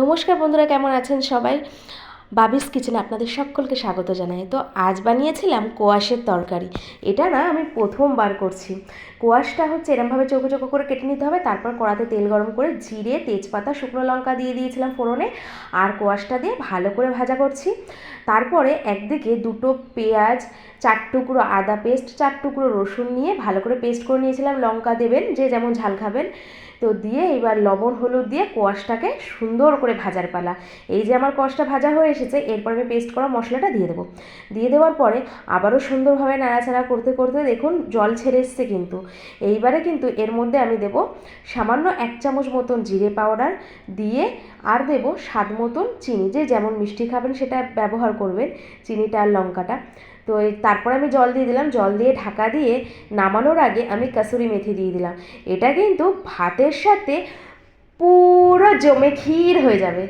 নমস্কার বন্ধুরা, কেমন আছেন সবাই? বাবিস কিচেনে আপনাদের সকলকে স্বাগত জানাই। তো আজ বানিয়েছিলাম কোয়াশের তরকারি। এটা না আমি প্রথমবার করছি। কোয়াশটা হচ্ছে এরমভাবে চোখো চোখো করে কেটে নিতে হবে, তারপর কড়াতে তেল গরম করে জিরে, তেজপাতা, শুকনো লঙ্কা দিয়ে দিয়েছিলাম ফোড়নে, আর কোয়াশটা দিয়ে ভালো করে ভাজা করছি। তারপরে একদিকে দুটো পেঁয়াজ চার টুকরো আদা পেস্ট চার টুকরো রসুন নিয়ে ভালো করে পেস্ট করে নিয়েছিলাম, লঙ্কা দেবেন, যে যেমন ঝাল খাবেন। তো দিয়ে এবার লবণ, হলুদ দিয়ে কোয়াশটাকে সুন্দর করে ভাজার পালা। এই যে আমার কোয়াশটা ভাজা হয়ে এসেছে, এরপর আমি পেস্ট করা মশলাটা দিয়ে দেবো। দিয়ে দেওয়ার পরে আবারও সুন্দরভাবে নাড়াচাড়া করতে করতে দেখুন জল ছেড়ে এসছে কিন্তু। এইবারে কিন্তু এর মধ্যে আমি দেব সামান্য এক চামচ মতন জিরে পাউডার দিয়ে আর দেব স্বাদ মতন চিনি। যে যেমন মিষ্টি খাবেন সেটা ব্যবহার করবেন, চিনিটা আর লঙ্কাটা। তো তারপর আমি জল দিয়ে দিলাম। জল দিয়ে ঢাকা দিয়ে নামানোর আগে আমি কাসুরি মেথি দিয়ে দিলাম। এটা কিন্তু ভাতের সাথে পুরো জমে ক্ষীর হয়ে যাবে।